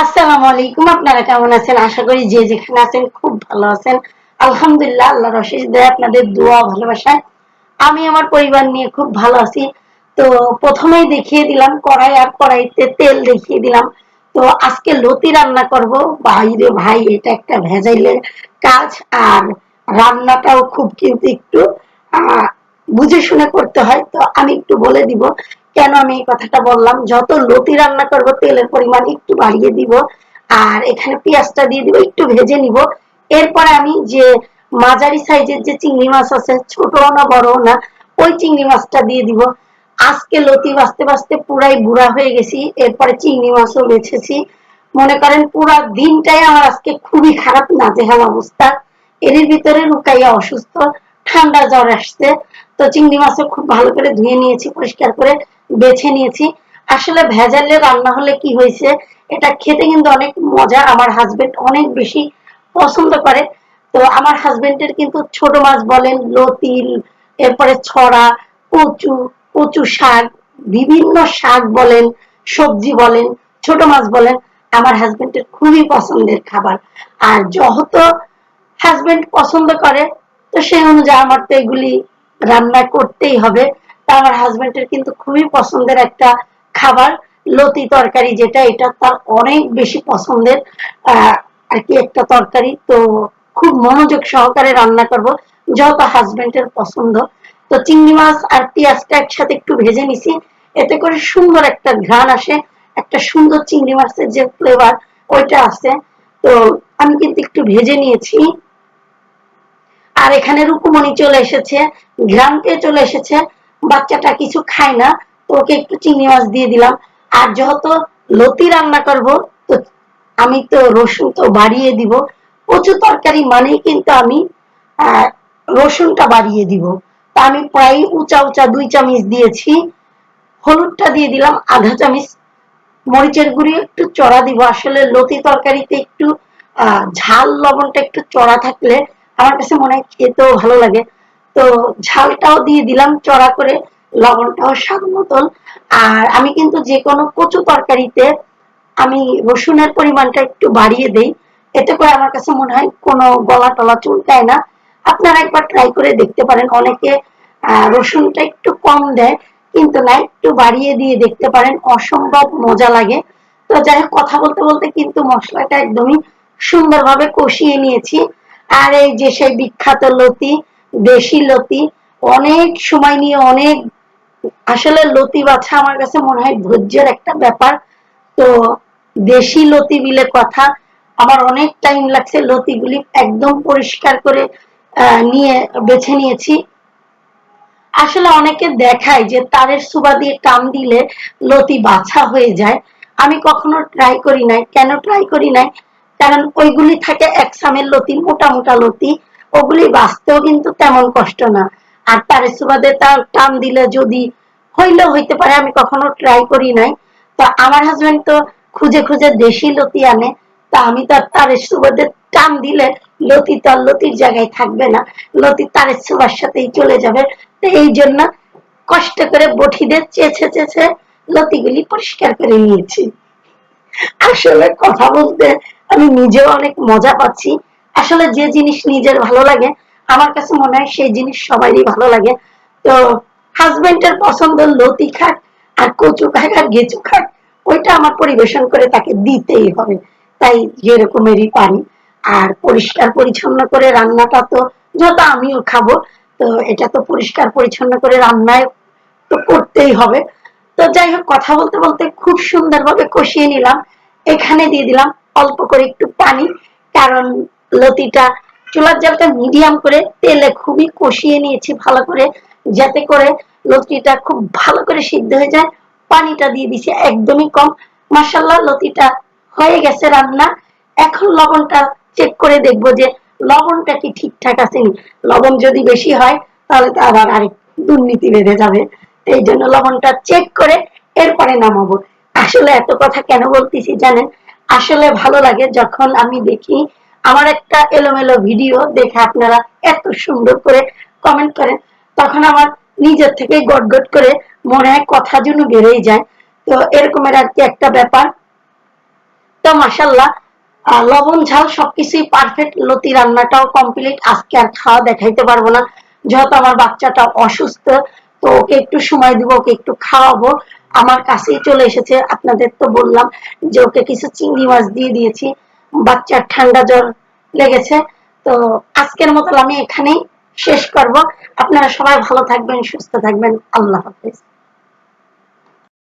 আসসালামু আলাইকুম, আপনারা কেমন আছেন? আশা করি যে যেখানে আছেন খুব ভালো আছেন। আলহামদুলিল্লাহ, আল্লাহর অশেষ দয়া, আপনাদের দোয়া ভালোবাসায়। আমি আমার পরিবার নিয়ে খুব ভালো আছি। তো প্রথমেই দেখিয়ে দিলাম, কড়াই আর কড়াইতে তেল দেখিয়ে দিলাম। তো আজকে লতি রান্না করব। বাইরে ভাই, এটা একটা ভেজাইলের কাজ আর রান্নাটাও খুব কিন্তু একটু বুঝে শুনে করতে হয়। তো আমি একটু বলে দিব কেন আমি এই কথাটা বললাম? যত লতি রান্না করব, তেলের পরিমাণ একটু বাড়িয়ে দিব, আর এখানে পেঁয়াজটা দিয়ে দিব, একটু ভেজে নিব। এরপরে আমি যে মাঝারি সাইজের যে চিংড়ি মাছ আছে, ছোট না বড় না, ওই চিংড়ি মাছটা দিয়ে দিব। আজকে লতি বাঁচতে বাঁচতে পুরাই বুড়া হয়ে গেছি, এরপরে চিংড়ি মাছও বেছেছি। মনে করেন, পুরা দিনটাই আমার আজকে খুবই খারাপ, নাজেহাল অবস্থা। এর ভিতরে রুকাইয়া অসুস্থ, ঠান্ডা জ্বর আসছে। তো চিংড়ি মাছও খুব ভালো করে ধুয়ে নিয়েছি, পরিষ্কার করে। বেছে নিয়েছি। আসলে ভেজালে রান্না হলে কি হয়েছে, এটা খেতে কিন্তু অনেক মজা, আমার হাজবেন্ড অনেক বেশি পছন্দ করে। তো আমার হাজবেন্ডের কিন্তু ছোট মাছ বলেন, লতিল, এরপরে ছড়া, কচু কচু শাক, বিভিন্ন শাক বলেন, সবজি বলেন, ছোট মাছ বলেন, আমার হাজবেন্ডের খুবই পছন্দের খাবার। আর যত হাজবেন্ড পছন্দ করে, তো সেই অনুযায়ী আমার তো এগুলি রান্না করতেই হবে। তা আমার হাজবেন্ডের কিন্তু খুবই পছন্দের একটা খাবার, লতি তরকারি যেটা, এটা তার অনেক বেশি পছন্দের আর কি একটা তরকারি। তো খুব মনোযোগ সহকারে রান্না করব, যত হাজবেন্ডের পছন্দ। তো চিংড়ি মাছ আর পেঁয়াজটা একসাথে একটু ভেজে নিছি। এতে করে সুন্দর একটা ঘ্রাণ আসে, একটা সুন্দর চিংড়ি মাছের যে ফ্লেভার ওইটা আছে তো আমি কিন্তু একটু ভেজে নিয়েছি। আর এখানে রুকুমণি চলে এসেছে গ্রামকে চলে এসেছে। বাচ্চাটা কিছু খায় না, তো ওকে একটু চিংড়ি মাছ দিয়ে দিলাম। আর যেহেতু লতি রান্না করব, তো আমি তো রসুন তো বাড়িয়ে দিব। কচু তরকারি মানেই কিন্তু আমি রসুনটা বাড়িয়ে দিব। তা আমি প্রায় উঁচা উঁচা দুই চামচ দিয়েছি। হলুদটা দিয়ে দিলাম, আধা চামচ। মরিচের গুঁড়ি একটু চড়া দিব। আসলে লতি তরকারিতে একটু ঝাল লবণটা একটু চড়া থাকলে আমার কাছে মনে হয় খেতেও ভালো লাগে। তো ঝালটাও দিয়ে দিলাম চড়া করে, লবণটাও স্বাদ মতন। আর আমি কিন্তু যে কোনো কচু তরকারিতে আমি রসুনের পরিমাণটা একটু বাড়িয়ে দেই। এতে করে আমার কাছে মনে হয় কোনো গলা টলা চুলকায় না। আপনারা একবার ট্রাই করে দেখতে পারেন। অনেকে রসুনটা একটু কম দেয়, কিন্তু না, একটু বাড়িয়ে দিয়ে দেখতে পারেন। অসম্ভব মজা লাগে। তো যাই হোক, কথা বলতে বলতে কিন্তু মশলাটা একদমই সুন্দরভাবে কষিয়ে নিয়েছি। আর এই যে সেই বিখ্যাত লতি দেশি লতি, অনেক সময় নিয়ে অনেক আসলে লতি বাছা আমার কাছে মনে হয় ধৈর্যের একটা ব্যাপার। তো দেশি লতি বিলে কথা, আমার অনেক টাইম লাগছে লতিগুলি একদম পরিষ্কার করে নিয়ে, বেছে নিয়েছি। আসলে অনেকে দেখায় যে তারের সুবা দিয়ে টান দিলে লতি বাছা হয়ে যায়। আমি কখনো ট্রাই করি নাই। কেন ট্রাই করি নাই? কারণ ওইগুলি থাকে এক সামের লতি, মোটা মোটা লতি। ওগুলি বাঁচতেও কিন্তু তেমন কষ্ট না। আর তারের সুবাদে তার টান দিলে যদি হইলেও হইতে পারে, আমি কখনো ট্রাই করি নাই। তো আমার হাজবেন্ড তো খুঁজে খুঁজে দেশি লতি আনে, তা আমি তো তারের সুবাদে টান দিলে লতি তো আর লতির জায়গায় থাকবে না। লতি তারের সুবার সাথেই চলে যাবে। তো এই জন্য কষ্ট করে বঠিতে চেছে চেঁচে লতিগুলি পরিষ্কার করে নিয়েছি। আসলে কথা বলতে আমি নিজেও অনেক মজা পাচ্ছি। আসলে যে জিনিস নিজের ভালো লাগে, আমার কাছে মনে হয় সেই জিনিস সবারই ভালো লাগে। তো হাজবেন্ডের পছন্দ লতি খাক আর কচু খাক আর গেচু খাক ওইটা আমার পরিবেশন করে তাকে দিতেই হবে। তাই যেরকমেরই পারি। আর পরিষ্কার পরিচ্ছন্ন করে রান্নাটা তো যত আমিও খাব, তো এটা তো পরিষ্কার পরিচ্ছন্ন করে রান্নায় তো করতেই হবে। তো যাই হোক, কথা বলতে বলতে খুব সুন্দরভাবে কষিয়ে নিলাম। এখানে দিয়ে দিলাম অল্প করে একটু পানি, কারণ লতিটা চুলার জালটা মিডিয়াম করে তেলে খুবই কষিয়ে নিয়েছি ভালো করে, যাতে করে লতিটা খুব ভালো করে সিদ্ধ হয়ে যায়। পানিটা দিয়ে দিছি একদমই কম। মাসাল্লাহ লতিটা হয়ে গেছে রান্না। এখন লবণটা চেক করে দেখব যে লবণটা কি ঠিকঠাক আছে লবণ যদি বেশি হয়, তাহলে তো আবার আরেক দুর্নীতি বেঁধে যাবে। এই জন্য লবণটা চেক করে এরপরে নামাবো। আসলে এত কথা কেন বলতেছি জানেন? আসলে ভালো লাগে যখন আমি দেখি আমার একটা এলোমেলো ভিডিও দেখে আপনারা এত সুন্দর করে কমেন্ট করেন, তখন আমার নিজের থেকে গট করে মনে হয় কথা যেন বেড়েই যায়। তো এরকমের আর কি একটা ব্যাপার। তো মাসাল্লাহ লবণ, ঝাল সবকিছুই পারফেক্ট লতি রান্নাটাও কমপ্লিট আজকে আর খাওয়া দেখাইতে পারব না। যেহেতু আমার বাচ্চাটা অসুস্থ, তো ওকে একটু সময় দিব, ওকে একটু খাওয়াবো। আমার কাছেই চলে এসেছে। আপনাদের তো বললাম যে ওকে কিছু চিংড়ি মাছ দিয়ে দিয়েছি। বাচ্চার ঠান্ডা জ্বর লেগেছে। তো আজকের মতো আমি এখানেই শেষ করব। আপনারা সবাই ভালো থাকবেন, সুস্থ থাকবেন। আল্লাহ হাফেজ।